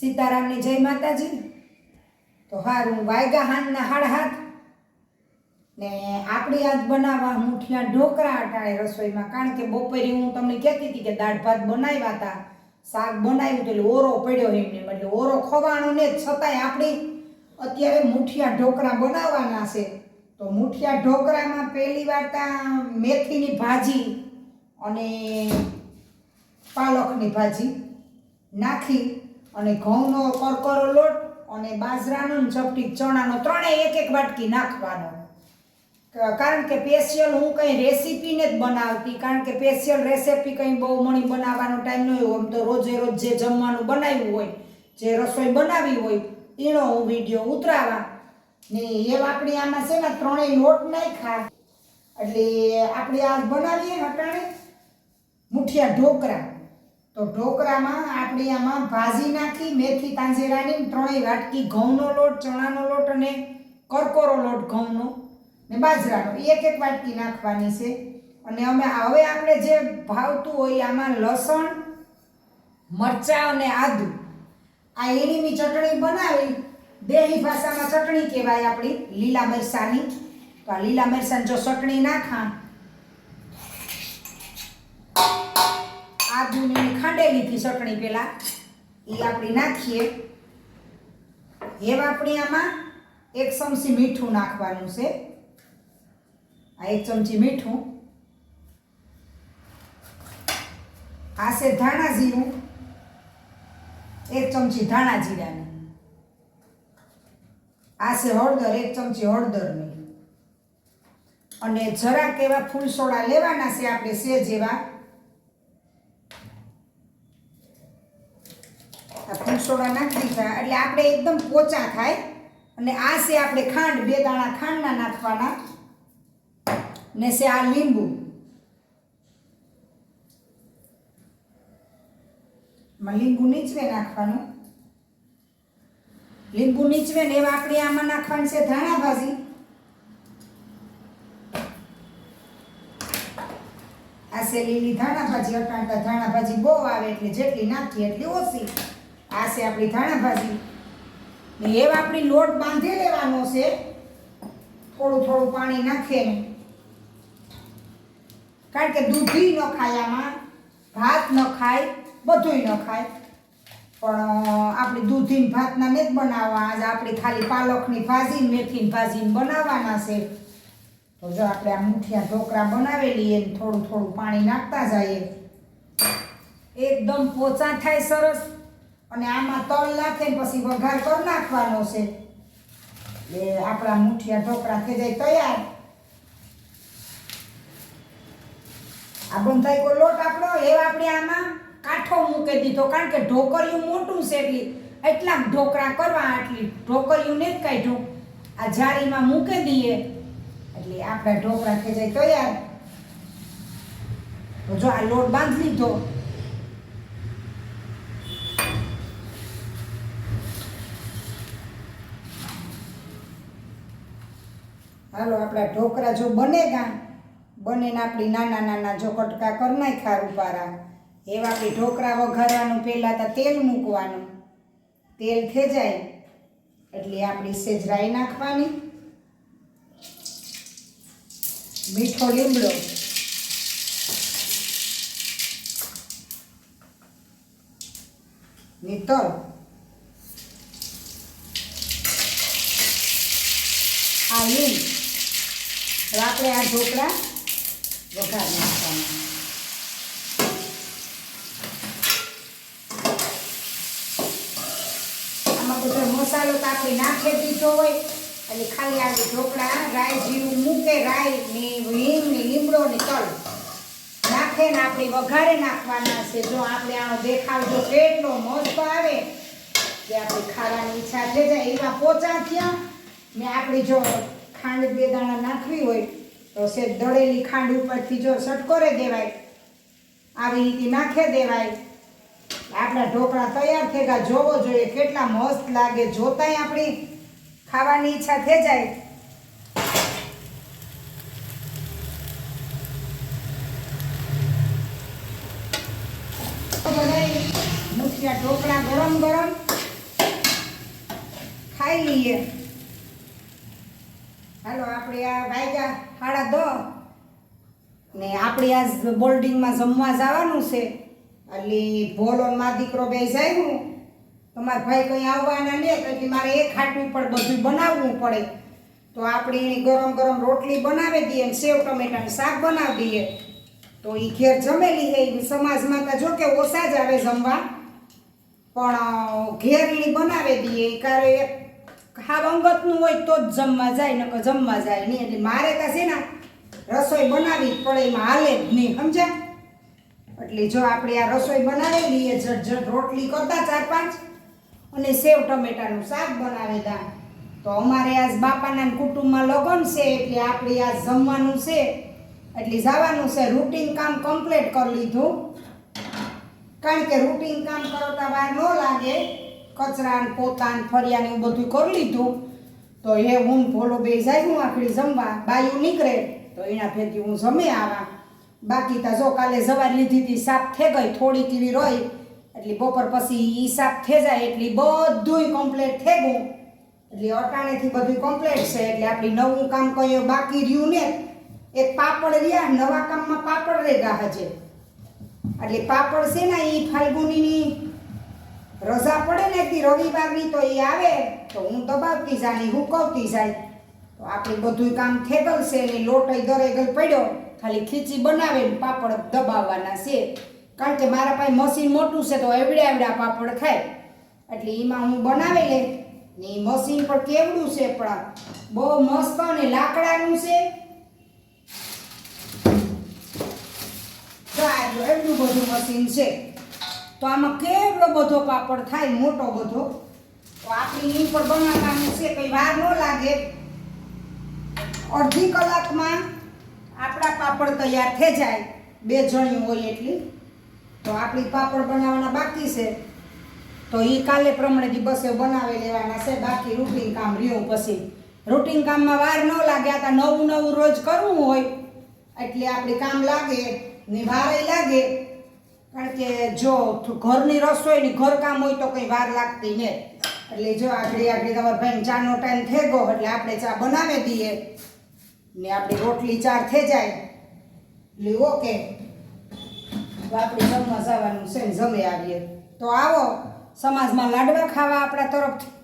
સીતારામની જય માતાજી. તો હારું વાયગા હાથના હાડ હાથ ને આપણી આજ બનાવવા મુઠિયા ઢોકળા અટાણે રસોઈમાં. કારણ કે બપોરે હું તમને કહેતી હતી કે દાળ ભાત બનાવ્યા હતા, શાક બનાવ્યું તો એટલે ઓરો પડ્યો એમને. એટલે ઓરો ખવાનો ને છતાંય આપણી અત્યારે મુઠિયા ઢોકળા બનાવવાના છે. તો મુઠિયા ઢોકળામાં પહેલી વાર તા મેથીની ભાજી અને પાલકની ભાજી નાખી. અને ઘઉંનો કરકરો લોટ અને બાજરાનો ચપટી ચણાનો ત્રણેય એક એક વાટકી નાખવાનો. કારણ કે સ્પેશિયલ હું કંઈ રેસીપીને જ બનાવતી, કારણ કે સ્પેશિયલ રેસીપી કંઈ બહુ મણી બનાવવાનો ટાઈમ ન હોય, આમ તો રોજે રોજ જે જમવાનું બનાવ્યું હોય, જે રસોઈ બનાવી હોય, એનો હું વીડિયો ઉતરાવા. ને એ આપણી આમાં છે ને ત્રણેય લોટ નાખ્યા. એટલે આપણે આ બનાવીએ હટાણે. મુઠિયા ઢોકળા તો ઢોકળામાં આપણે આમાં ભાજી નાખી, મેથી તાંજેરાની ત્રણેય વાટકી ઘઉંનો લોટ, ચણાનો લોટ અને કરકોરો લોટ ઘઉંનો ને બાજરાનો. એક એક વાટકી નાખવાની છે. અને અમે હવે આપણે જે ભાવતું હોય આમાં લસણ, મરચાં અને આદુ. આ એણીની ચટણી બનાવી, દેહી ભાષામાં ચટણી કહેવાય આપણી, લીલા મરચાંની. તો આ લીલા મરચાંની જો ચટણી નાખા આદુની ખાંડેલીથી ચટણી પહેલાં એ આપણી નાખીએ. એવા આપણે આમાં એક ચમચી મીઠું નાખવાનું છે. આ એક ચમચી મીઠું. આ છે ધાણા જીરું. એક ચમચી ધાણા જીરાની. આ છે હળદર, એક ચમચી હળદરની. અને જરાક એવા ફૂલ સોડા લેવાના છે આપણે સેજ એવા આ ફૂલ સોડા નાખી દીધા એટલે આપણે એકદમ પોચા થાય. અને આ છે આપણે ખાંડ, બે દાણા ખાંડના નાખવાના. ને છે આ લીંબુ. લીંબુ નીચવે નાખવાનું. લીંબુ નીચવે ને એવા આપણે આમાં નાખવાની છે ધાણા ભાજી. આ છે લીલી ધાણા ભાજી અટાણતા ધાણા ભાજી બહુ આવે એટલે જેટલી નાખીએ એટલી ઓછી. આ છે આપણી ધાણા ભાજી ને એવા આપણી લોટ બાંધી લેવાનો છે. થોડું થોડું પાણી નાખીને. કારણ કે દૂધી ન ખાય આમાં, ભાત ન ખાય, બધુંય ન ખાય. પણ આપણે દૂધીન ભાતના નથી બનાવવા. આજે આપણી ખાલી પાલકની ભાજી મેથીની ભાજી બનાવવાના છે. તો જો આપણે આ મુઠિયા ઢોકળા બનાવેલી એને થોડું થોડું પાણી નાખતા જઈએ. એકદમ પોચા થાય સરસ. અને આમાં તલ નાખે પછી વઘાર કરી નાખવાનો છે. એ આપણા મુઠિયા ઢોકળા થઈ જાય તૈયાર. આ બંધાઈ કોઈ લોટ આપણો એ આપણે આમાં કાઠો મૂકી દીધો, કારણ કે ઢોકરિયું મોટું છે એટલી એટલા ઢોકળા કરવા આટલી ઢોકરિયું ને જ કાઢ્યું. આ જાળીમાં મૂકી દઈએ, એટલે આપણા ઢોકળા થઈ જાય તૈયાર. જો આ લોટ બાંધી લીધો હાલો, આપણા ઢોકળા જો બને ને આપણી નાના નાના જો કટકા કરી નાખ્યા રૂપારા. એવા આપણે ઢોકળા વઘારવાનું, પહેલાં તો તેલ મૂકવાનું. તેલ જાય, એટલે આપણી સેજ રાઈ નાખવાની. મીઠો લીમડો. નીતળ. તલ આ લીંબ. હવે આપણે આ ઢોકળા વઘાર નાખવાના. આમાં બધો મસાલો તો આપણે નાખી દીધો હોય એટલે ખાલી આ ઢોકળા, રાઈ જીરું મૂકે, રાઈ ને હિંગ ને લીમડો ને તલ. નાખે ને આપણે વઘારે નાખવાના છે. જો આપણે આનો દેખાવ જો કેટલો મસ્ત આવે કે આપણે ખાવાની ઈચ્છા થઈ જાય, એવા પોચા થયા. ને આપણે જો ખાંડ બે દાણા નાખવી હોય, તો સે દળેલી ખાંડ ઉપરથી જો સટકોરે દેવાય, આવી રીતે નાખી દેવાય. આપણા ઢોકળા તૈયાર થઈ ગયા, જોવો જોઈએ કેટલા મસ્ત લાગે, જોતાય આપણી ખાવાની ઈચ્છા થઈ જાય. મુઠિયા ઢોકળા ગરમ ગરમ ખાઈ લઈએ. હાલો, આપણે આ વાયગા સાડા દો ને આપણે આ બોલ્ડિંગમાં જમવા જવાનું છે. એટલે ભોલો મા દીકરો બે જાય તમારા ભાઈ કંઈ આવવાના ને, તો મારે એક ખાટું પણ બધું બનાવવું પડે. તો આપણે એની ગરમ ગરમ રોટલી બનાવી દઈએ ને સેવ ટમેટાનું શાક બનાવી દઈએ. તો એ ઘેર જમેલી હે સમાજમાં તો જો કે ઓછા જ આવે જમવા. પણ ઘેર એની બનાવી દઈએ. ઈ ખાવ અંગતનું હોય તો જ જમવા જાય, નકર જમવા જાય નહીં. એટલે મારે તો છે ને રસોઈ બનાવી પડે, એમાં હાલે જ નહીં, સમજ્યા? એટલે જો આપણે આ રસોઈ બનાવેલી, એ ઝટઝટ ઝટ રોટલી કરતા ચાર પાંચ, અને સેવ ટમેટાનું શાક બનાવી દા તો અમારે આજ બાપાના કુટુંબમાં લગ્ન છે, એટલે આપણે આજ જમવાનું છે. એટલે જવાનું છે, રૂટીન કામ કમ્પ્લીટ કરી લીધું. કારણ કે રૂટીન કામ કરતા વાર ન લાગે. કચરા ને પોતા ને ફરિયા એવું બધું કરી લીધું. તો એ હું ભોલો બે જાય, હું આખડી જમવા. બાયું નીકળે, તો એના ભેગી હું જમે આવા. બાકી તો જો કાલે જવાર લીધી હતી સાફ થઈ ગઈ, થોડી કેવી રહી એટલે બપોર પછી એ સાફ થઈ જાય, એટલે બધુંય કમ્પ્લીટ થઈ ગયું. એટલે અટાણેથી બધું કમ્પ્લીટ છે, એટલે આપણે નવું કામ કયું બાકી રહ્યું ને. એક પાપડ રહ્યા, નવા કામમાં પાપડ રેગા હજે. એટલે પાપડ છે ને એ ફાલ્ગુનીની રજા પડે ને તી રવિવારની તો એ આવે, તો હું દબાવતી જાય હુકવતી જાય. તો આપણે બધું કામ થેગલશે ને લોટય દરેગલ પડ્યો, ખાલી ખીચી બનાવે ને પાપડ દબાવવાના છે. કારણ કે મારા પાસે મશીન મોટું છે તો એવડા એવડા પાપડ થાય એટલે એમાં હું બનાવી લે ને એ મશીન પણ કેવડું છે, પણ બહુ મસ્ત અને લાકડાનું છે. એટલું બધું મશીન છે. તો આમાં કેવડો બધો પાપડ થાય, મોટો બધો? તો આપણી ઈ પર બનાવવાનું છે, કંઈ વાર ન લાગે. અડધી કલાકમાં આપણા પાપડ તૈયાર થઈ જાય, બે જણી હોય એટલી. તો આપણી પાપડ બનાવવાના બાકી છે. તો એ કાલે પ્રમાણે દિવસે બનાવી લેવાના છે, બાકી રૂટીન કામ રહ્યું પછી. રૂટીન કામમાં વાર ન લાગે, આ નવું નવું રોજ કરવું હોય. એટલે આપણે કામ લાગે ને વારે લાગે. કે જો ઘરની રસોઈ ને ઘર કામ હોય તો કંઈ વાર લાગતી ને. એટલે જો આગળ આગળ તમારા ભાઈને ચાનો ટાઈમ થઈ ગયો એટલે આપણે ચા બનાવી દઈએ. ને આપણી રોટલી ચાર થઈ જાય. એટલે ઓકે. આપણે જમવા જવાનું છે ને જમી આવીએ. તો આવો, સમાજમાં લાડવા ખાવા આપણા તરફથી.